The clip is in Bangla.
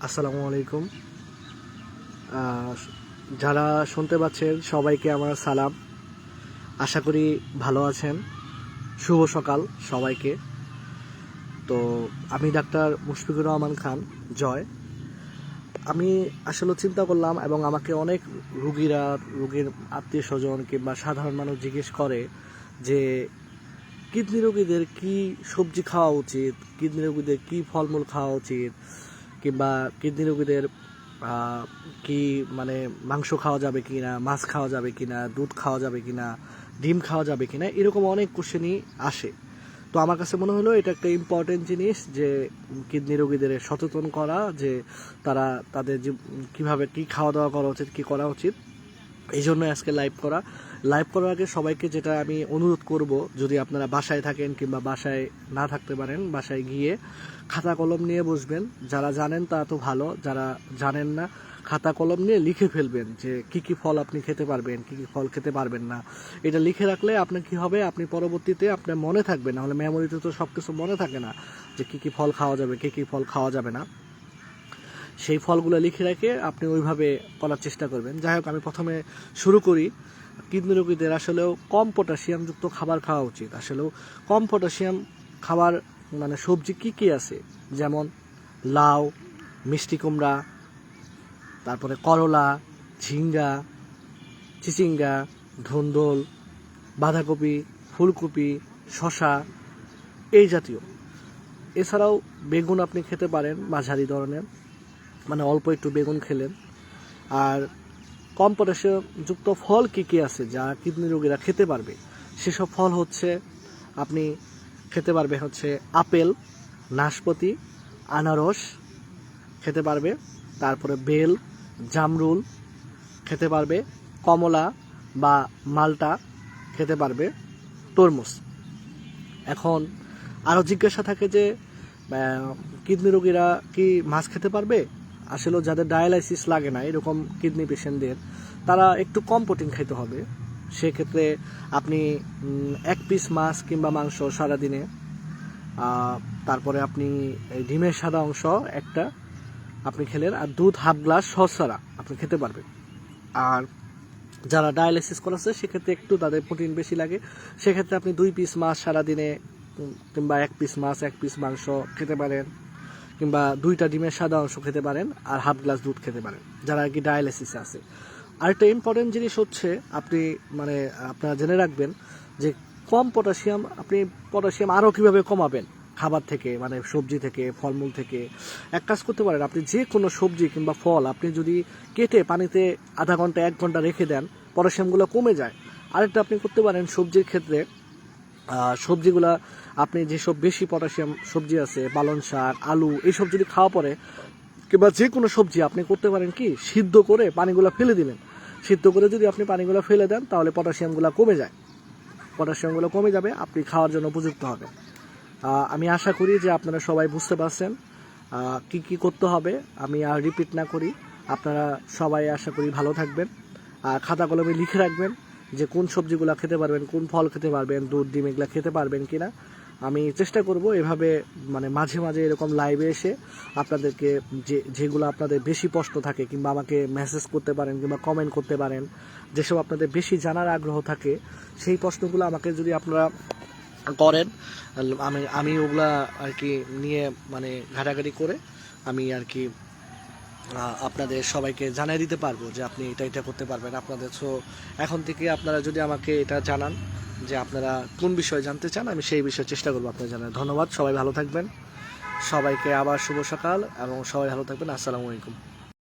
আসসালামু আলাইকুম। যারা শুনতে পাচ্ছেন, সবাইকে আমার সালাম। আশা করি ভালো আছেন। শুভ সকাল সবাইকে। তো আমি ডাক্তার মুশফিকুর রহমান খান, জয়। আমি আসলে চিন্তা করলাম এবং আমাকে অনেক রুগীরা, রুগীর আত্মীয় স্বজন কিংবা সাধারণ মানুষ জিজ্ঞেস করে যে, কিডনি রোগীদের কি সবজি খাওয়া উচিত? কিডনি রোগীদের কি ফলমূল খাওয়া উচিত? কিংবা কিডনি রোগীদের কি মানে মাংস খাওয়া যাবে কি না মাছ খাওয়া যাবে কি না দুধ খাওয়া যাবে কিনা, ডিম খাওয়া যাবে কি না এরকম অনেক কোশ্চেনই আসে। তো আমার কাছে মনে হলো এটা একটা ইম্পর্টেন্ট জিনিস যে কিডনি রোগীদের সচেতন করা, যে তারা তাদের যে কীভাবে কী খাওয়া দাওয়া করা উচিত, কী করা উচিত, এই জন্য আজকে লাইভ করা। লাইভ করার আগে সবাইকে যেটা আমি অনুরোধ করব, যদি আপনারা বাসায় থাকেন কিংবা বাসায় না থাকতে পারেন, বাসায় গিয়ে খাতা কলম নিয়ে বসবেন। যারা জানেন তা তো ভালো, যারা জানেন না, খাতা কলম নিয়ে লিখে ফেলবেন যে কি কি ফল আপনি খেতে পারবেন, কি কি ফল খেতে পারবেন না। এটা লিখে রাখলে আপনার কি হবে? আপনি পরবর্তীতে আপনার মনে থাকবে না হলে মেমোরিতে তো সব কিছু মনে থাকে না যে কি কি ফল খাওয়া যাবে, কি কি ফল খাওয়া যাবে না। সেই ফলগুলো লিখে রেখে আপনি ওইভাবে করার চেষ্টা করবেন। যাই হোক, আমি প্রথমে শুরু করি। কিডনি রোগীদের আসলেও কম পটাশিয়ামযুক্ত খাবার খাওয়া উচিত। আসলেও কম পটাশিয়াম খাবার মানে সবজি কি কি আছে? যেমন লাউ, মিষ্টি কুমড়া, তারপরে করলা, ঝিঙ্গা, চিচিঙ্গা, ধুন্দল, বাঁধাকপি, ফুলকপি শশা এই জাতীয়। এছাড়াও বেগুন আপনি খেতে পারেন মাঝারি ধরনের। মানে অল্প একটু বেগুন খেলেন। আর কম যুক্ত ফল কী কী আছে যা কিডনি রোগীরা খেতে পারবে? সেসব ফল হচ্ছে, আপনি খেতে পারবে হচ্ছে আপেল, নাশপাতি, আনারস খেতে পারবে, তারপরে বেল, জামরুল খেতে পারবে, কমলা বা মালটা খেতে পারবে, তরমুজ। এখন আরও জিজ্ঞাসা থাকে যে কিডনি রোগীরা কি মাছ খেতে পারবে? আসলে যাদের ডায়ালাইসিস লাগে না, এরকম কিডনি পেশেন্টদের তারা একটু কম প্রোটিন খাইতে হবে। সেক্ষেত্রে আপনি এক পিস মাছ কিংবা মাংস সারাদিনে তারপরে আপনি ডিমের সাদা অংশ একটা আপনি খেলেন, আর দুধ হাফ গ্লাস সসারা আপনি খেতে পারবেন। আর যারা ডায়ালিসিস করেছে সেক্ষেত্রে একটু তাদের প্রোটিন বেশি লাগে। সেক্ষেত্রে আপনি দুই পিস মাছ সারাদিনে কিংবা এক পিস মাছ, এক পিস মাংস খেতে পারেন। কিংবা দুইটা ডিমের সাদা অংশ খেতে পারেন আর হাফ গ্লাস দুধ খেতে পারেন, যারা আর কি ডায়ালিসিসে আছে। আরেকটা ইম্পর্টেন্ট জিনিস হচ্ছে আপনি মানে আপনারা জেনে রাখবেন যে কম পটাশিয়াম আপনি পটাশিয়াম আরও কীভাবে কমাবেন? খাবার থেকে মানে সবজি থেকে, ফলমূল থেকে। এক কাজ করতে পারেন, আপনি যে কোনো সবজি কিংবা ফল আপনি যদি কেটে পানিতে আধা ঘণ্টা, এক ঘণ্টা রেখে দেন পটাশিয়ামগুলো কমে যায়। আরেকটা আপনি করতে পারেন সবজির ক্ষেত্রে সবজিগুলা আপনি যেসব বেশি পটাশিয়াম সবজি আছে, পালং শাক, আলু এইসব যদি খাওয়া পরে, কিংবা যে কোনো সবজি আপনি করতে পারেন কি, সিদ্ধ করে পানিগুলো ফেলে দিলেন। সিদ্ধ করে যদি আপনি পানিগুলো ফেলে দেন, তাহলে পটাশিয়ামগুলো কমে যায়। পটাশিয়ামগুলো কমে যাবে, আপনি খাওয়ার জন্য উপযুক্ত হবে। আমি আশা করি যে আপনারা সবাই বুঝতে পারছেন কি কি করতে হবে। আমি আর রিপিট না করি। আপনারা সবাই আশা করি ভালো থাকবেন। আর খাতা কলমে লিখে রাখবেন যে কোন সবজিগুলো খেতে পারবেন, কোন ফল খেতে পারবেন, দুধ, ডিম, এগুলো খেতে পারবেন কিনা। আমি চেষ্টা করব এভাবে মানে মাঝে মাঝে এরকম লাইভে এসে আপনাদেরকে যে, যেগুলো আপনাদের বেশি প্রশ্ন থাকে কিংবা আমাকে মেসেজ করতে পারেন কিংবা কমেন্ট করতে পারেন, যেসব আপনাদের বেশি জানার আগ্রহ থাকে, সেই প্রশ্নগুলো আমাকে যদি আপনারা করেন, আমি আমি ওগুলা আর কি নিয়ে মানে ঘাটাঘাটি করে আমি আর কি আপনাদের সবাইকে জানিয়ে দিতে পারব যে আপনি এটা এটা করতে পারবেন। আপনাদের সো এখন থেকে আপনারা যদি আমাকে এটা জানান যে আপনারা কোন বিষয়ে জানতে চান, আমি সেই বিষয়ে চেষ্টা করব আপনাদের জানার। ধন্যবাদ, সবাই ভালো থাকবেন। সবাইকে আবার শুভ সকাল এবং সবাই ভালো থাকবেন। আসসালামু আলাইকুম।